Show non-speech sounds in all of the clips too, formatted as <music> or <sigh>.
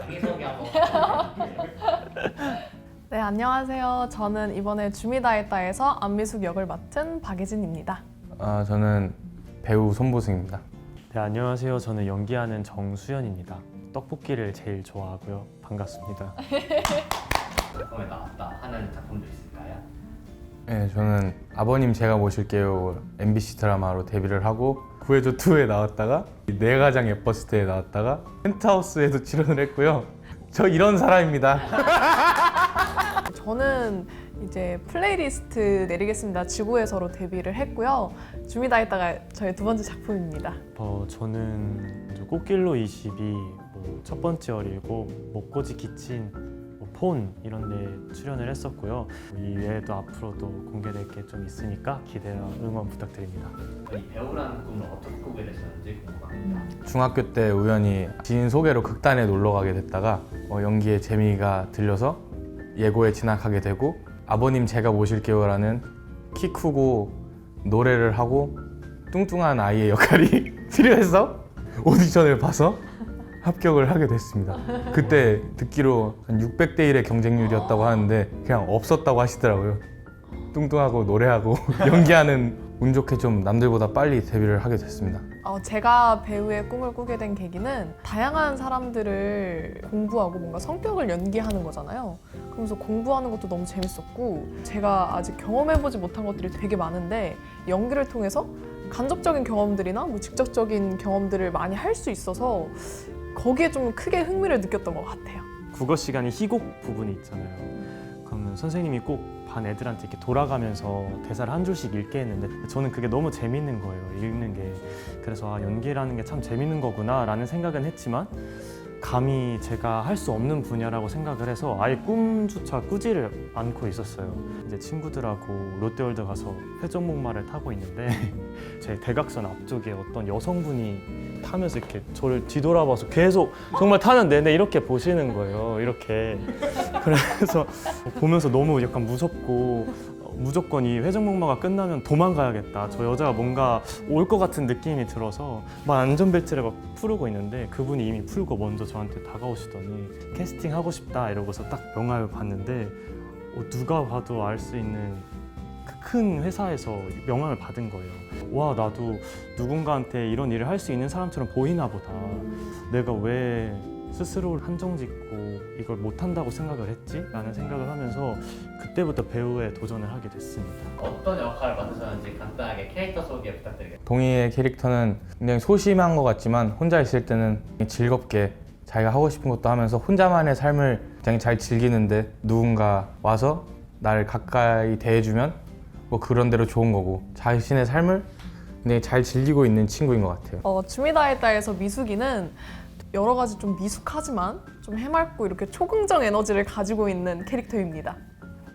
자기소개 한번 <laughs> 네, 안녕하세요. 저는 이번에 주미다했다에서 안미숙 역을 맡은 박예진입니다. 아, 저는 배우 손보승입니다. 네, 안녕하세요. 저는 연기하는 정수현입니다. 떡볶이를 제일 좋아하고요. 반갑습니다. 작품에 나왔다 하는 작품도 있을까요? 네, 저는 아버님 제가 모실게요 MBC 드라마로 데뷔를 하고 구해줘 2에 나왔다가 내 가장 예뻤을 때에 나왔다가 펜트하우스에도 <laughs> 출연을 했고요. 저 이런 사람입니다. <laughs> 저는 이제 플레이리스트 내리겠습니다. 지구에서로 데뷔를 했고요. 주미다했다가 저의 두 번째 작품입니다. 어, 저는 꽃길로 22, 뭐 첫 번째 어리고 목고지 키친, 뭐폰 이런 데 출연을 했었고요. 이 외에도 앞으로도 공개될 게 좀 있으니까 기대와 응원 부탁드립니다. 이 배우라는 꿈을 어떻게 꾸게 되셨는지 궁금합니다. 중학교 때 우연히 지인 소개로 극단에 놀러 가게 됐다가 어, 연기에 재미가 들려서 예고에 진학하게 되고 아버님 제가 모실게요라는 키 크고 노래를 하고 뚱뚱한 아이의 역할이 <laughs> 필요해서 오디션을 봐서 합격을 하게 됐습니다. 그때 듣기로 한 600대 1의 경쟁률이었다고 하는데 그냥 없었다고 하시더라고요. 뚱뚱하고 노래하고 <laughs> 연기하는 운 좋게 좀 남들보다 빨리 데뷔를 하게 됐습니다. 어, 제가 배우의 꿈을 꾸게 된 계기는 다양한 사람들을 공부하고 뭔가 성격을 연기하는 거잖아요. 그러면서 공부하는 것도 너무 재밌었고 제가 아직 경험해보지 못한 것들이 되게 많은데 연기를 통해서 간접적인 경험들이나 뭐 직접적인 경험들을 많이 할 수 있어서 거기에 좀 크게 흥미를 느꼈던 것 같아요. 국어 시간에 희곡 부분이 있잖아요. 그러면 선생님이 꼭 반 애들한테 이렇게 돌아가면서 대사를 한 줄씩 읽게 했는데 저는 그게 너무 재밌는 거예요. 읽는 게. 그래서 아, 연기라는 게 참 재밌는 거구나라는 생각은 했지만 감히 제가 할 수 없는 분야라고 생각을 해서 아예 꿈조차 꾸지를 않고 있었어요. 이제 친구들하고 롯데월드 가서 회전목마를 타고 있는데 <laughs> 제 대각선 앞쪽에 어떤 여성분이 타면서 이렇게 저를 뒤돌아봐서 계속 정말 타는 내내 이렇게 보시는 거예요. 이렇게. 그래서 보면서 너무 약간 무섭고 어, 무조건 이 회전목마가 끝나면 도망가야겠다. 저 여자가 뭔가 올 것 같은 느낌이 들어서 막 안전벨트를 막 풀고 있는데 그분이 이미 풀고 먼저 저한테 다가오시더니 캐스팅 하고 싶다 이러고서 딱 명함을 봤는데 어, 누가 봐도 알 수 있는 그 큰 회사에서 명함을 받은 거예요. 와 나도 누군가한테 이런 일을 할 수 있는 사람처럼 보이나 보다. 내가 왜 스스로를 한정 짓고 이걸 못한다고 생각을 했지? 라는 생각을 하면서 그때부터 배우에 도전을 하게 됐습니다. 어떤 역할을 맡으셨는지 간단하게 캐릭터 소개 부탁드리겠습니다. 동희의 캐릭터는 굉장히 소심한 것 같지만 혼자 있을 때는 즐겁게 자기가 하고 싶은 것도 하면서 혼자만의 삶을 굉장히 잘 즐기는데 누군가 와서 나를 가까이 대해주면 뭐 그런 대로 좋은 거고 자신의 삶을 굉장히 잘 즐기고 있는 친구인 것 같아요. 어, 주미다했다에서 미숙이는 여러 가지 좀 미숙하지만 좀 해맑고 이렇게 초긍정 에너지를 가지고 있는 캐릭터입니다.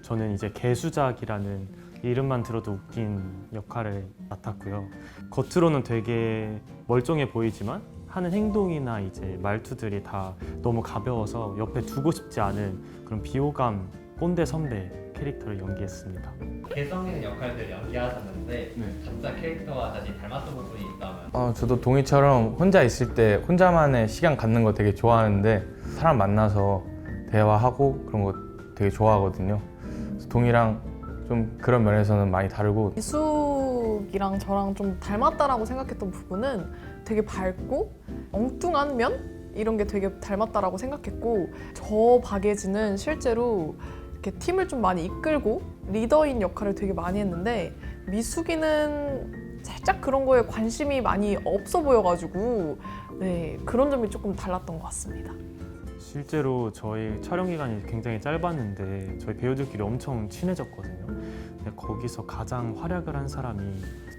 저는 이제 개수작이라는 이름만 들어도 웃긴 역할을 맡았고요. 겉으로는 되게 멀쩡해 보이지만 하는 행동이나 이제 말투들이 다 너무 가벼워서 옆에 두고 싶지 않은 그런 비호감 꼰대 선배 캐릭터를 연기했습니다. 개성 있는 역할들 연기하셨는데 각자 캐릭터와 다시 닮았던 부분이 있다면 어, 저도 동희처럼 혼자 있을 때 혼자만의 시간 갖는 거 되게 좋아하는데 사람 만나서 대화하고 그런 거 되게 좋아하거든요. 그래서 동희랑 좀 그런 면에서는 많이 다르고 미숙이랑 저랑 좀 닮았다라고 생각했던 부분은 되게 밝고 엉뚱한 면 이런 게 되게 닮았다라고 생각했고 저 박예진은 실제로 이렇게 팀을 좀 많이 이끌고 리더인 역할을 되게 많이 했는데 미숙이는 살짝 그런 거에 관심이 많이 없어 보여가지고 네 그런 점이 조금 달랐던 것 같습니다. 실제로 저희 촬영 기간이 굉장히 짧았는데 저희 배우들끼리 엄청 친해졌거든요. 근데 거기서 가장 활약을 한 사람이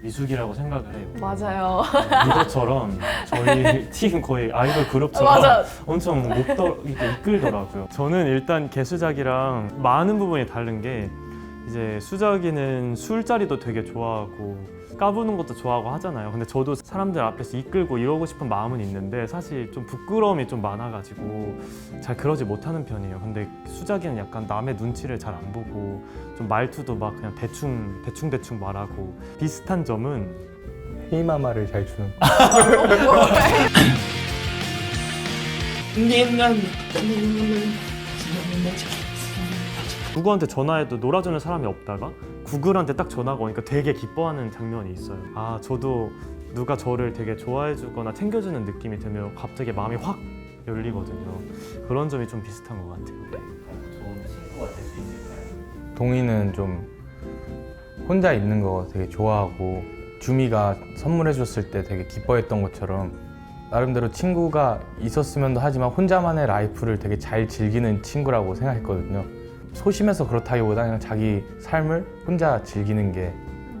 미숙이라고 생각을 해요. 맞아요. 이것처럼 저희 <laughs> 팀 거의 아이돌 그룹처럼 맞아. 엄청 목더 이렇게 이끌더라고요. 저는 일단 개수작이랑 많은 부분이 다른 게 이제 수작이는 술자리도 되게 좋아하고 까부는 것도 좋아하고 하잖아요. 근데 저도 사람들 앞에서 이끌고 이러고 싶은 마음은 있는데 사실 좀 부끄러움이 좀 많아가지고 잘 그러지 못하는 편이에요. 근데 수작이는 약간 남의 눈치를 잘 안 보고 좀 말투도 막 그냥 대충 대충 대충 말하고 비슷한 점은 헤이마마를 잘 주는 구구한테 <laughs> 전화해도 놀아주는 사람이 없다가 구글한테 딱 전화가 오니까 되게 기뻐하는 장면이 있어요. 아 저도 누가 저를 되게 좋아해주거나 챙겨주는 느낌이 들면 갑자기 마음이 확 열리거든요. 그런 점이 좀 비슷한 것 같아요. 좋은 친구가 될 수 있을까요? 동이는 좀 혼자 있는 거 되게 좋아하고 주미가 선물해 줬을 때 되게 기뻐했던 것처럼 나름대로 친구가 있었으면도 하지만 혼자만의 라이프를 되게 잘 즐기는 친구라고 생각했거든요. 소심해서 그렇다기보다 그냥 자기 삶을 혼자 즐기는 게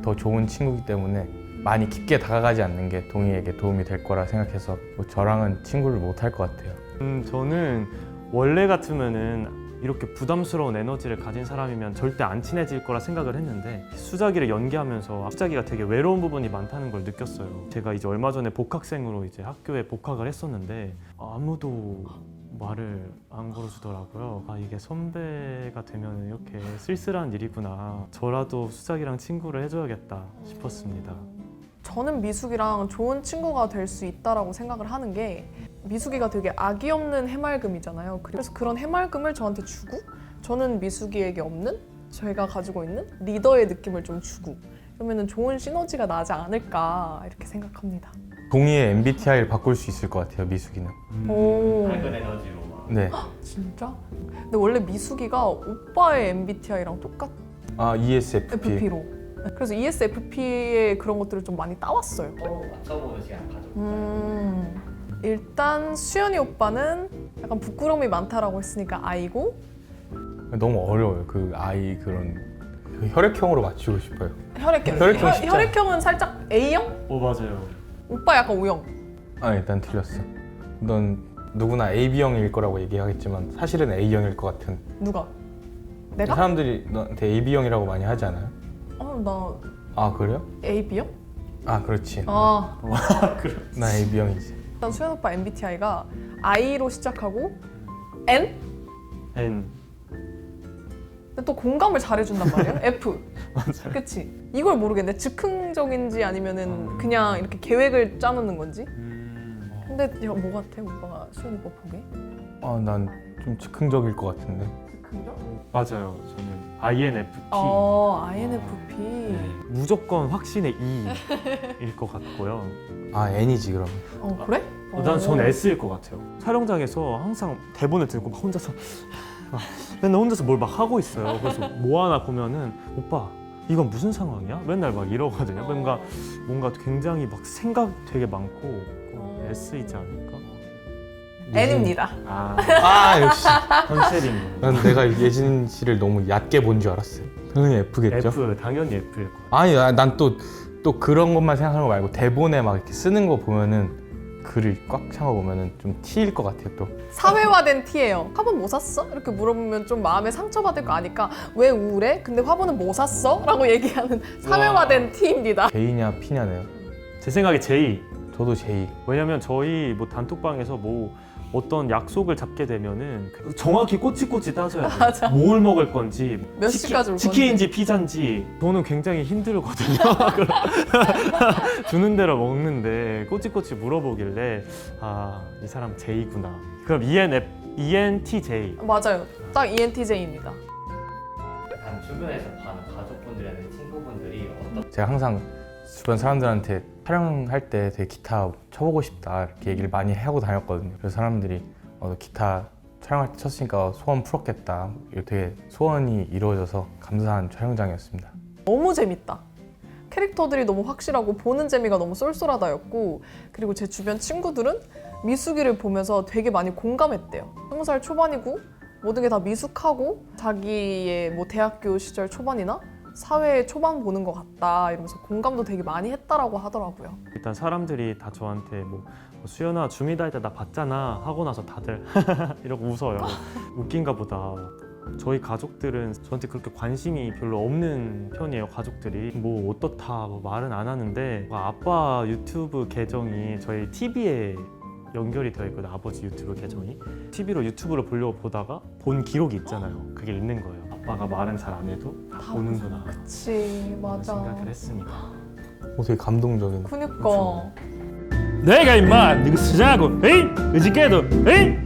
더 좋은 친구이기 때문에 많이 깊게 다가가지 않는 게 동이에게 도움이 될 거라 생각해서 뭐 저랑은 친구를 못 할 것 같아요. 음, 저는 원래 같으면은 이렇게 부담스러운 에너지를 가진 사람이면 절대 안 친해질 거라 생각을 했는데 수자기를 연기하면서 수자기가 되게 외로운 부분이 많다는 걸 느꼈어요. 제가 이제 얼마 전에 복학생으로 이제 학교에 복학을 했었는데 아무도 말을 안 걸어주더라고요. 아 이게 선배가 되면 이렇게 쓸쓸한 일이구나. 저라도 수자기랑 친구를 해줘야겠다 싶었습니다. 저는 미숙이랑 좋은 친구가 될 수 있다라고 생각을 하는 게 미숙이가 되게 악이 없는 해맑음이잖아요. 그래서 그런 해맑음을 저한테 주고 저는 미숙이에게 없는 제가 가지고 있는 리더의 느낌을 좀 주고 그러면은 좋은 시너지가 나지 않을까 이렇게 생각합니다. 동이의 MBTI를 바꿀 수 있을 것 같아요, 미숙이는. 오 밝은 에너지로 막 네. 진짜? 근데 원래 미숙이가 오빠의 MBTI랑 똑같 아 ESFP. FP로. 그래서 ESFP의 그런 것들을 좀 많이 따왔어요. 서로 맞춰보는 시간 가져볼까요? 음, 일단 수연이 오빠는 약간 부끄러움이 많다라고 했으니까 아이고 너무 어려워요. 그 아이 그런 그 혈액형으로 맞추고 싶어요. 혈액형 혈액형 혈- 진짜. 혈액형은 살짝 A형? 오 맞아요. 오빠 약간 O형. 아 일단 틀렸어. 넌 누구나 AB형일 거라고 얘기하겠지만 사실은 A형일 것 같은. 누가? 내가? 사람들이 너한테 AB형이라고 많이 하지 않아요? 어, 아 그래요? 나 AB형? 아 그렇지. 아, <laughs> 나 AB형이지. 일단 수연 오빠 MBTI가 I로 시작하고 N? N 또 공감을 잘해준단 말이에요. <laughs> F. 그치? 이걸 모르겠네. 즉흥적인지 아니면은 그냥 이렇게 계획을 짜놓는 건지. 근데 야, 뭐 같아? 오빠가 수연 오빠 보게? 아 난 좀 즉흥적일 것 같은데. 즉흥적? 맞아요. 저는 INFP. 어, INFP. 네, 무조건 확신의 E일 것 같고요. 아 N이지 그럼. 어, 그래? 어, 난전 어. S일 것 같아요. 촬영장에서 항상 대본을 들고 막 혼자서 막 맨날 혼자서 뭘 막 하고 있어요. 그래서 뭐 하나 보면은 오빠 이건 무슨 상황이야? 맨날 막 이러거든요. 뭔가 뭔가 굉장히 막 생각 되게 많고 어. S이지 않을까? N입니다. 아 아 역시. 컨셉인 거. 난 내가 예진 씨를 너무 얕게 본 줄 알았어요. 당연히 F겠죠. F 당연히 F일 것 같아요. 아니 난 또 또 그런 것만 생각하는 거 말고 대본에 막 이렇게 쓰는 거 보면은 글을 꽉찬거 보면은 좀 T일 것 같아요 또. 사회화된 T예요. 화분 뭐 샀어? 이렇게 물어보면 좀 마음에 상처받을 거 아니까 왜 우울해? 근데 화분은 뭐 샀어? 라고 <laughs> 얘기하는 사회화된 T입니다. J냐 P냐네요. 제 생각에 J. 저도 J. 왜냐면 저희 뭐 단톡방에서 뭐 어떤 약속을 잡게 되면은 그 정확히 꼬치꼬치 따져야 돼요. 맞아. 뭘 먹을 건지 몇 치킨- 시까지 올 치킨인지 피자인지 저는 굉장히 힘들거든요. <laughs> <laughs> 주는 대로 먹는데 꼬치꼬치 물어보길래 아 이 사람 J구나. 그럼 E ENF ENTJ. 맞아요. 딱 E ENTJ입니다. 약간 주변에서 봐는 가족분들이나 친구분들이 어떤 제가 항상 주변 사람들한테 촬영할 때 되게 기타 쳐보고 싶다 이렇게 얘기를 많이 하고 다녔거든요. 그래서 사람들이 어, 너 기타 촬영할 때 쳤으니까 소원 풀었겠다. 되게 소원이 이루어져서 감사한 촬영장이었습니다. 너무 재밌다. 캐릭터들이 너무 확실하고 보는 재미가 너무 쏠쏠하다였고 그리고 제 주변 친구들은 미숙이를 보면서 되게 많이 공감했대요. 스무 살 초반이고 모든 게 다 미숙하고 자기의 뭐 대학교 시절 초반이나 사회 초반 보는 것 같다 이러면서 공감도 되게 많이 했다라고 하더라고요. 일단 사람들이 다 저한테 뭐 수연아 줌이다 할 때 나 봤잖아 하고 나서 다들 <laughs> 이러고 웃어요. 웃긴가 보다. 저희 가족들은 저한테 그렇게 관심이 별로 없는 편이에요. 가족들이 뭐 어떻다 뭐 말은 안 하는데 아빠 유튜브 계정이 저희 TV에 연결이 되어 있거든요. 아버지 유튜브 계정이 TV로 유튜브를 보려고 보다가 본 기록이 있잖아요. 그게 있는 거예요. 아빠가 말은 잘 안 해도 다 다 보는구나. 그치 맞아. 생각을 했습니다. 어, 되게 감동적인. 그니까 내가 임마 니그 쓰자고 에이? 어저께도 에이?